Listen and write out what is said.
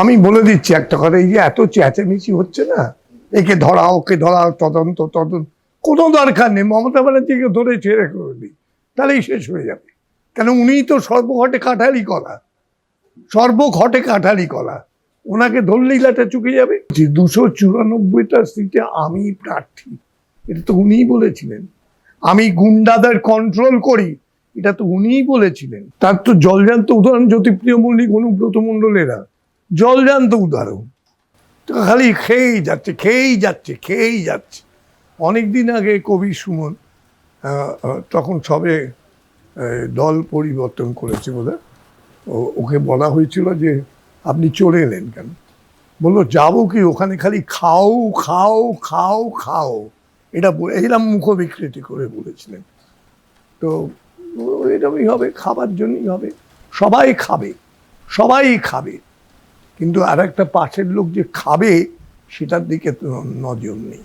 আমি বলে দিচ্ছি একটা কথা, এই যে এত চেঁচামেচি হচ্ছে না? একে ধরা ওকে ধরা তদন্ত তদন্ত। কোনো দরকার নেই, মমতা ব্যানার্জিকে ধরে ছেড়ে করে দিই, তাহলেই শেষ হয়ে যাবে। কেন উনিই তো সর্বঘটে কাঠালি কলা। সর্বঘটে কাঠালি কলা। ওনাকে ধরলেই লাটা চুকে যাবে। যে দুশো চুরানব্বইটা সিটে আমি প্রার্থী, এটা তো উনিই বলেছিলেন। আমি গুন্ডাদের কন্ট্রোল করি, এটা তো উনিই বলেছিলেন। তার তো জলজান্ত উদাহরণ জ্যোতিপ্রিয় মল্লিক, অনুব্রত মণ্ডলেরা। জলজান্ত উদাহরণ। তো খালি খেয়েই যাচ্ছে খেয়েই যাচ্ছে খেয়েই যাচ্ছে। অনেক দিন আগে কবি সুমন তখন সবে দল পরিবর্তন করেছে বোধ ওকে বলা হয়েছিল যে, আপনি চলে এলেন কেন? বলল, যাব কি ওখানে খালি খাও খাও খাও খাও। এটা বলে- এরকম মুখ বিকৃতি করে বলেছিলেন। তো, ও এরকমই হবে, খাবার জন্যই হবে। সবাই খাবে সবাই খাবে। কিন্তু আর একটা পাশের লোক যে খাবে সেটার দিকে নজর নেই।